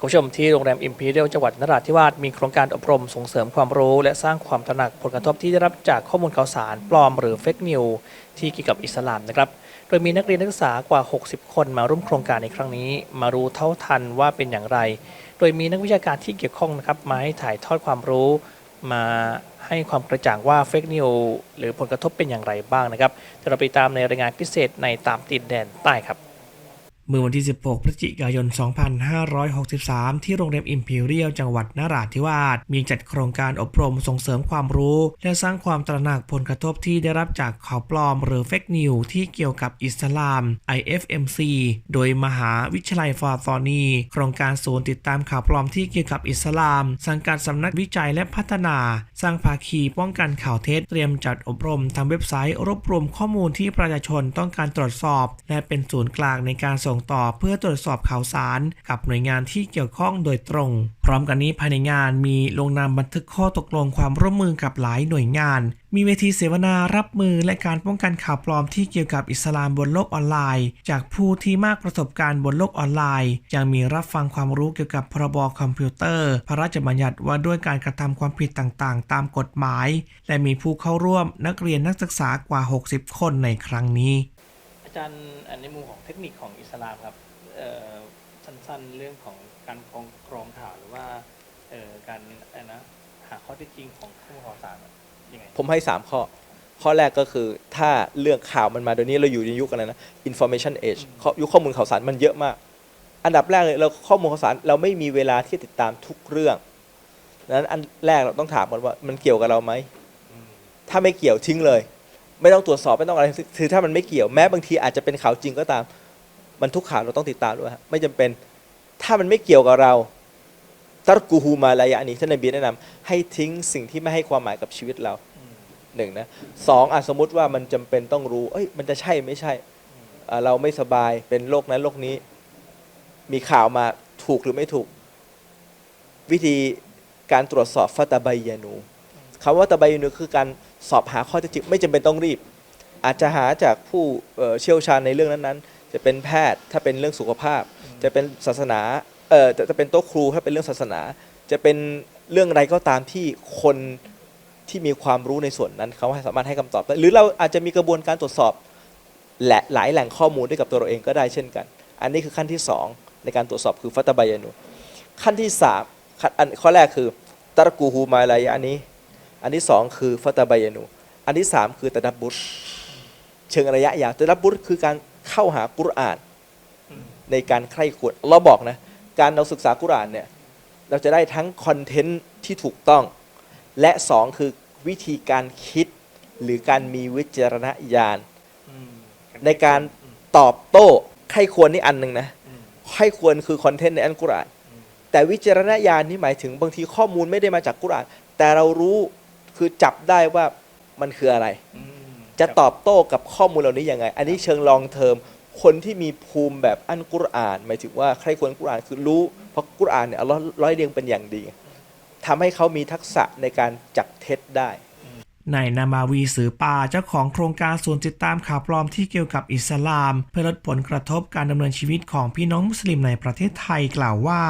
คุณผู้ชมที่โรงแรมอิมพีเรียลจังหวัดนราธิวาสมีโครงการอบรมส่งเสริมความรู้ และสร้างความตระหนักผลกระทบที่ได้รับจากข้อมูลข่าวสารปลอมหรือเฟกนิวที่เกี่ยวกับอิสลามนะครับ โดยมีนักเรียนนักศึกษากว่า 60 คนมาร่วมโครงการในครั้งนี้ มารู้เท่าทันว่าเป็นอย่างไร โดยมีนักวิชาการที่เกี่ยวข้องนะครับมาให้ถ่ายทอดความรู้ มาให้ความกระจ่างว่าเฟกนิวหรือผลกระทบเป็นอย่างไรบ้างนะครับเดี๋ยวเราไปตามในรายงานพิเศษในตามติดแดนใต้ครับ เมื่อวันที่ 16 พฤศจิกายน 2563 ที่โรงแรมอิมพีเรียลจังหวัดนราธิวาส มีจัดโครงการอบรมส่งเสริมความรู้ และสร้างความตระหนักผลกระทบที่ได้รับจากข่าวปลอมหรือเฟกนิวที่เกี่ยวกับอิสลาม IFMC โดยมหาวิทยาลัยฟาตอนี โครงการศูนย์ติดตามข่าวปลอมที่เกี่ยวกับอิสลาม สังกัดสำนักวิจัยและพัฒนา สร้างภาคีป้องกันข่าวเท็จ เตรียมจัดอบรมทางเว็บไซต์รวบรวมข้อมูลที่ประชาชนต้องการตรวจสอบ และเป็นศูนย์กลางในการส่งต่อเพื่อตรวจสอบข่าวสาร กับหน่วยงานที่เกี่ยวข้องโดยตรง พร้อมกันนี้ภายในงานมีลงนามบันทึกข้อตกลงความร่วมมือกับหลายหน่วยงาน มีเวทีเสวนารับมือและการป้องกันข่าวปลอมที่เกี่ยวกับอิสลามบนโลกออนไลน์ จากผู้ที่มากประสบการณ์บนโลกออนไลน์ ยังมีรับฟังความรู้เกี่ยวกับพรบคอมพิวเตอร์ พระราชบัญญัติว่าด้วยการกระทำความผิดต่างๆ ตามกฎหมาย และมีผู้เข้าร่วมนักเรียนนักศึกษากว่า 60 คนในครั้งนี้ อาจารย์ในมุมของเทคนิคของอิสลามครับสั้นๆเรื่องของการกรองกรองข่าวหรือว่าการนะหาข้อเท็จจริงของข้อมูลข่าวสารยังไงผมให้ 3 ข้อ ข้อแรกก็คือถ้าเรื่องข่าวมันมาเดี๋ยวนี้เราอยู่ในยุคอะไรนะ information age ข้อยุคข้อมูลข่าวสารมันเยอะมาก อันดับแรกเลยเราข้อมูลข่าวสารเราไม่มีเวลาที่จะติดตามทุกเรื่องดังนั้นอันแรกเราต้องถามก่อนว่ามันเกี่ยวกับเราไหมถ้าไม่เกี่ยวทิ้งเลย ไม่ต้องตรวจสอบไม่ต้องอะไรคือถ้ามันไม่เกี่ยวแม้บางทีอาจจะเป็นข่าวจริงก็ตาม มันทุกข่าวเราต้องติดตามด้วยฮะไม่จำเป็นถ้ามันไม่เกี่ยวกับเราตัรกูฮูมาลายะนี้ท่านนบีแนะนำให้ทิ้งสิ่งที่ไม่ให้ความหมายกับชีวิตเราหนึ่งนะสองอสมมติว่ามันจำเป็นต้องรู้ เอ้ยมันจะใช่ไม่ใช่ เราไม่สบายเป็นโรคนั้นโรคนี้ มีข่าวมาถูกหรือไม่ถูก วิธีการตรวจสอบฟัตตาบายานู คำว่าตาบายานูคือการสอบหาข้อเท็จจริงไม่จำเป็นต้องรีบ อาจจะหาจากผู้เอ่อเชี่ยวชาญในเรื่องนั้นๆ จะเป็นแพทย์ถ้าเป็นเรื่องสุขภาพ จะเป็นศาสนาเอ่อจะจะเป็นโต๊ะครูถ้าเป็นเรื่องศาสนา จะเป็นเรื่องอะไรก็ตามที่คนที่มีความรู้ในส่วนนั้นเขาให้สามารถให้คำตอบได้หรือเราอาจจะมีกระบวนการตรวจสอบและหลายแหล่งข้อมูลด้วยกับตัวเราเองก็ได้เช่นกัน อันนี้คือขั้นที่สองในการตรวจสอบคือฟัตตาบายานุขั้นที่สามขั้นอันข้อแรกคือตรกูฮูมาลายะอันนี้ อันที่สองคือฟัตบายานุอันที่สามคือตะดับบุตเชิงระยะยาวตะดับบุตคือการเข้าหากุรอาน ในการใคร่ควรเราบอกนะ การเราศึกษากุรอานเนี่ยเราจะได้ทั้งคอนเทนต์ที่ถูกต้อง และสองคือวิธีการคิดหรือการมีวิจารณญาณในการตอบโต้ใครควรนี่อันหนึ่งนะใครควรคือคอนเทนต์ในอันกุรอานแต่วิจารณญาณนี่หมายถึงบางทีข้อมูลไม่ได้มาจากกุรอาน แต่เรารู้ คือจับได้ว่ามันคืออะไร จะตอบโต้กับข้อมูลเหล่านี้ยังไง อันนี้เชิงลองเทอมคนที่มีภูมิแบบอันกุรอาน หมายถึงว่าใครควรกุรอานคือรู้ เพราะกุรอานเนี่ยอัลเลาะห์ร้อยเรียงเป็นอย่างดีทำให้เขามีทักษะในการจับเท็จได้นายนามาวีสือปาเจ้าของโครงการศูนย์ติดตามข่าวปลอมที่เกี่ยวกับอิสลาม เพื่อลดผลกระทบการดำเนินชีวิตของพี่น้องมุสลิมในประเทศไทยกล่าวว่า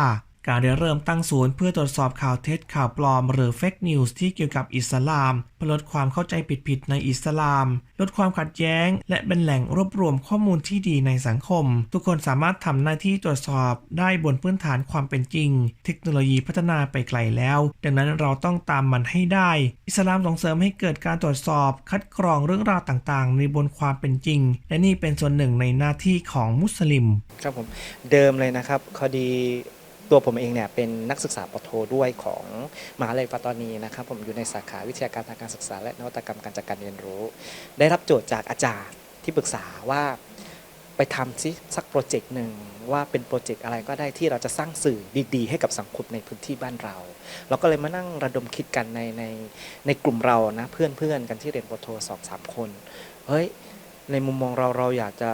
การได้เริ่มตั้งศูนย์เพื่อตรวจสอบข่าวเท็จข่าวปลอม หรือเฟกนิวส์ที่เกี่ยวกับอิสลามเพื่อลดความเข้าใจผิดๆในอิสลาม ลดความขัดแย้ง และเป็นแหล่งรวบรวมข้อมูลที่ดีในสังคม ทุกคนสามารถทำหน้าที่ตรวจสอบได้บนพื้นฐานความเป็นจริง เทคโนโลยีพัฒนาไปไกลแล้ว ดังนั้นเราต้องตามมันให้ได้ อิสลามส่งเสริมให้เกิดการตรวจสอบ คัดกรองเรื่องราวต่างๆ ในบนความเป็นจริง และนี่เป็นส่วนหนึ่งในหน้าที่ของมุสลิม ครับผมเดิมเลยนะครับคดี ตัวผมเองเนี่ยเป็นนักศึกษาปโทด้วยของมหาลัยฟาตอนีนะครับผมอยู่ในสาขาวิทยาการทางการศึกษา และนวัตกรรมการจัดการเรียนรู้ ได้รับโจทย์จากอาจารย์ที่ปรึกษาว่าไปทำซิสักโปรเจกต์หนึ่งว่าเป็นโปรเจกต์อะไรก็ได้ที่เราจะสร้างสื่อดีๆ ให้กับสังคมในพื้นที่บ้านเรา เราก็เลยมานั่งระดมคิดกันในในในกลุ่มเรานะเพื่อนๆกันที่เรียนปโทสองสามคนเฮ้ยในมุมมองเราเราอยากจะ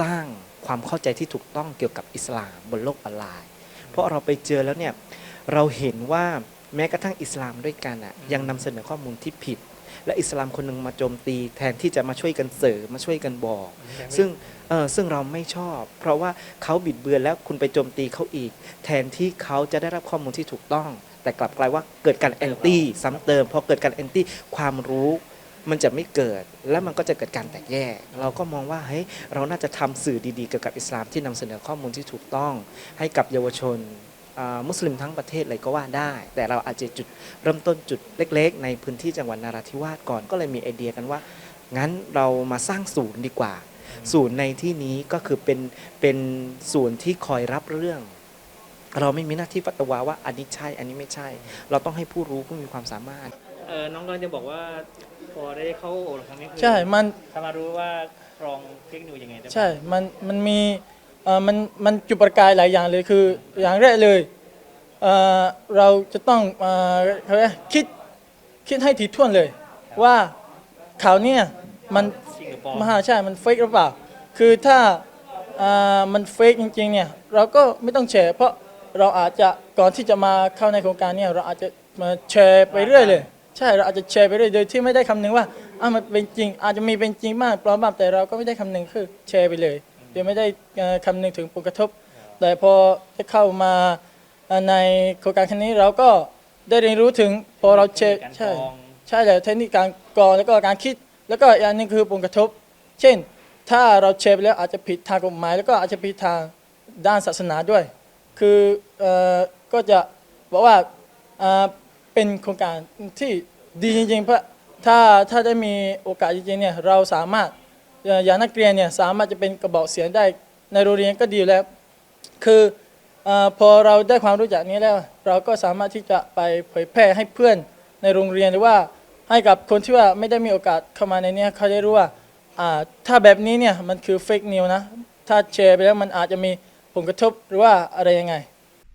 สร้างความเข้าใจที่ถูกต้องเกี่ยวกับอิสลามบนโลกออนไลน์ เพราะเราไปเจอแล้วเนี่ยเราเห็นว่าแม้กระทั่งอิสลามด้วยกันอะยังนำเสนอข้อมูลที่ผิด และอิสลามคนหนึ่งมาโจมตีแทนที่จะมาช่วยกันเสริมมาช่วยกันบอก ซึ่งเออซึ่งเราไม่ชอบ เพราะว่าเขาบิดเบือนแล้วคุณไปโจมตีเขาอีก แทนที่เขาจะได้รับข้อมูลที่ถูกต้อง แต่กลับกลายว่าเกิดการแอนตี้ซ้ำเติมพอเกิดการแอนตี้ความรู้ มันจะไม่เกิดแล้วมันก็จะเกิดการแตกแยก เราก็มองว่าเฮ้ยเราน่าจะทำสื่อดีๆเกี่ยวกับอิสลามที่นำเสนอข้อมูลที่ถูกต้องให้กับเยาวชนมุสลิมทั้งประเทศเลยก็ว่าได้ แต่เราอาจจะจุดเริ่มต้นจุดเล็ก ๆ ในพื้นที่จังหวัดนาราธิวาสก่อนก็เลยมีไอเดียกันว่า งั้นเรามาสร้างศูนย์ดีกว่า ศูนย์ในที่นี้ก็คือเป็นเป็นศูนย์ที่คอยรับเรื่อง เราไม่มีหน้าที่ฟัตวาว่าอันนี้ใช่ อันนี้ไม่ใช่ เราต้องให้ผู้รู้ผู้มีความสามารถเออน้องกำลังจะบอกว่า พอได้เข้าโอครั้งนี้คือใช่ มัน ทำมารู้ว่ากรองเฟกนิวยังไงได้บ้าง ใช่ มัน มันมีเอ่อมัน มันจุดประกายหลายอย่างเลย คือ อย่างแรกเลยเอ่อเราจะต้องเอ่อเขาเรียกคิด คิดให้ถี่ถ้วนเลย ว่าข่าวเนี่ย มันจริงหรือปลอม มหาใช่ มันเฟกหรือเปล่า คือถ้าอ่ามันเฟกจริงๆ เนี่ย เราก็ไม่ต้องแชร์ เพราะเราอาจจะ ก่อนที่จะมาเข้าในโครงการเนี่ย เราอาจจะมาแชร์ไปเรื่อยเลย ใช่เราอาจจะแชร์ไปเรื่อยโดยที่ไม่ได้คำนึงว่าอะมันเป็นจริง อาจจะมีเป็นจริงบ้างปลอมบ้างแต่เราก็ไม่ได้คำนึงคือแชร์ไปเลยโดยไม่ได้เอ่อคำนึงถึงผลกระทบ แต่พอได้เข้ามาเอ่อในโครงการครั้งนี้เราก็ได้เรียนรู้ถึงพอเราแชร์การใช่กรอง ใช่เลยเทคนิคการกรองแล้วก็การคิด แล้วก็อีกอันหนึงคือผลกระทบ เช่น ถ้าเราแชร์ไปแล้วอาจจะผิดทางกฎหมาย แล้วก็อาจจะผิดทางด้านศาสนาด้วย คือเอ่อก็จะบอกว่าอ่า เป็นโครงการที่ดีจริงๆเพราะถ้าถ้าได้มีโอกาสจริงๆเนี่ยเราสามารถอย่างนักเรียนเนี่ยสามารถจะเป็นกระบอกเสียงได้ในโรงเรียนก็ดีแล้ว คืออพอเราได้ความรู้จักนี้แล้ว เราก็สามารถที่จะไปเผยแพร่ให้เพื่อนในโรงเรียนหรือว่าให้กับคนที่ว่าไม่ได้มีโอกาสเข้ามาในนี้เขาได้รู้ว่าอ่าถ้าแบบนี้เนี่ยมันคือเฟกนิวนะ ถ้าแชร์ไปแล้วมันอาจจะมีผลกระทบหรือว่าอะไรยังไง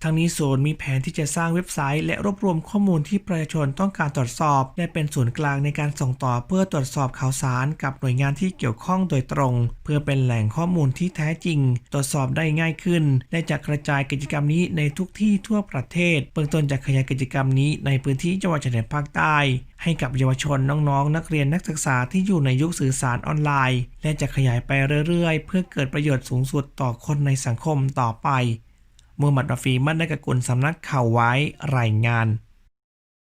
ทางนี้ศูนย์มีแผนที่จะสร้างเว็บไซต์ และรวบรวมข้อมูลที่ประชาชนต้องการตรวจสอบ และเป็นศูนย์กลางในการส่งต่อเพื่อตรวจสอบข่าวสารกับหน่วยงานที่เกี่ยวข้องโดยตรง เพื่อเป็นแหล่งข้อมูลที่แท้จริง ตรวจสอบได้ง่ายขึ้น และจะกระจายกิจกรรมนี้ในทุกที่ทั่วประเทศเบื้องต้นจะขยายกิจกรรมนี้ในพื้นที่จังหวัดชายแดนภาคใต้ ให้กับเยาวชนน้องๆ นักเรียนนักศึกษาที่อยู่ในยุคสื่อสารออนไลน์ และจะขยายไปเรื่อยๆ เพื่อเกิดประโยชน์สูงสุดต่อคนในสังคมต่อไป มูฮัมหมัดรอฟีมัดนักกุลสำนักข่าวไว้รายงาน